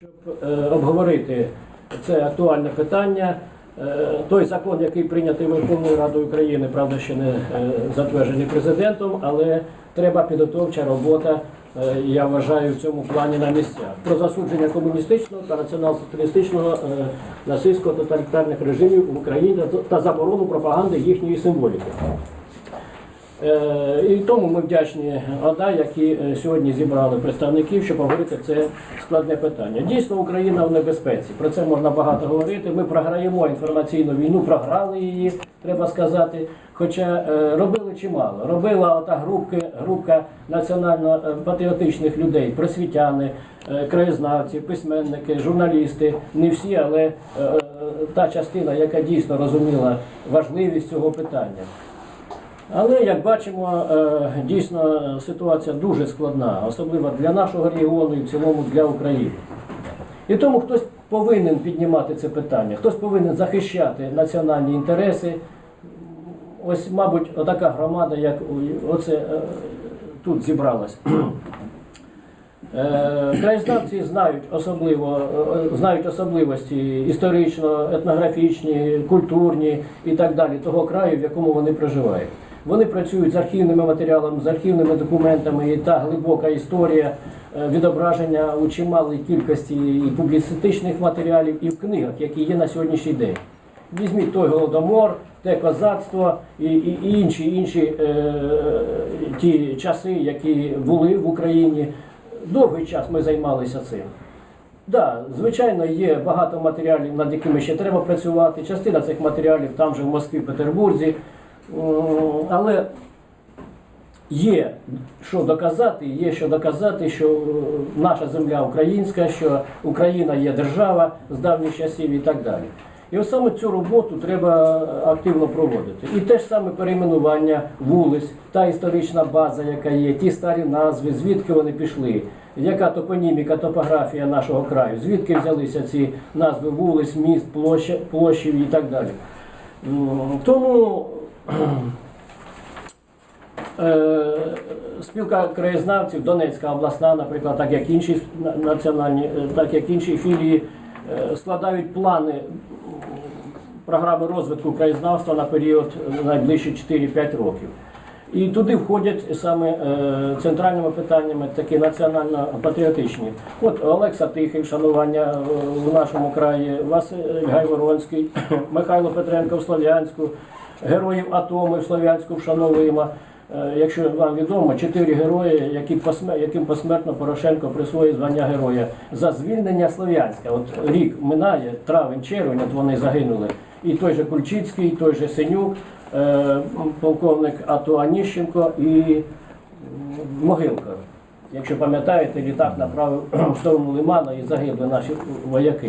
Щоб е, обговорити це актуальне питання, е, той закон, який прийнятий Верховною Радою України, правда, ще не е, затверджений президентом, але треба підготовча робота, я вважаю, в цьому плані на місцях. Про засудження комуністичного та націонал-соціалістичного насильського тоталітарних режимів в Україні та заборону пропаганди їхньої символіки. Е, І тому ми вдячні ОДА, які е, сьогодні зібрали представників, щоб говорити це складне питання. Дійсно, Україна в небезпеці. Про це можна багато говорити. Ми програємо інформаційну війну, програли її, треба сказати. Хоча е, робили чимало. Робила ота групка, групка національно-патріотичних людей, просвітяни, краєзнавці, письменники, журналісти. Не всі, але та частина, яка дійсно розуміла важливість цього питання. Але як бачимо, е, дійсно ситуація дуже складна, особливо для нашого регіону і в цілому для України. І тому хтось повинен піднімати це питання, хтось повинен захищати національні інтереси. Ось, мабуть, отака громада, як оце е, тут зібралась. Е, Краєзнавці знають особливо знають особливості історично, етнографічні, культурні і так далі того краю, в якому вони проживають. Вони працюють з архівними матеріалами, з архівними документами, і та глибока історія е, відображення у чималій кількості і публіцистичних матеріалів, і в книгах, які є на сьогоднішній день. Візьміть той голодомор, те козацтво і, і, і інші інші е, ті часи, які були в Україні. Довгий час ми займалися цим. Да, звичайно, є багато матеріалів, над якими ще треба працювати. Частина цих матеріалів там же в Москві, Петербурзі. М, Але є що доказати, є що доказати, що е, наша земля українська, що Україна є держава з давніх часів і так далі. І ось саме цю роботу треба активно проводити. І те ж саме перейменування вулиць, та історична база, яка є, ті старі назви, звідки вони пішли, яка топоніміка, топографія нашого краю, звідки взялися ці назви вулиць, міст, площа, площів і так далі. Тому Е, Спілка краєзнавців Донецька обласна, наприклад, так як інші національні, е, так як інші філії е, складають плани програми розвитку краєзнавства на період е, найближчі 4-5 років. І туди входять саме е, центральними питаннями такі національно-патріотичні. От Олекса Тихий, вшанування е, в нашому краї, Василь Гайворонський, Михайло Петренко в Слов'янську, героїв АТО ми в Слов'янську вшановуємо. Е, Якщо вам відомо, чотири герої, які посме- яким посмертно Порошенко присвоїв звання героя за звільнення Слов'янська. От рік минає, травень, червень, от вони загинули. І той же Кульчицький, і той же Синюк, полковник АТО Аніщенко і Могилка. Якщо пам'ятаєте, літак направив в сторону Лимана і загибли наші вояки.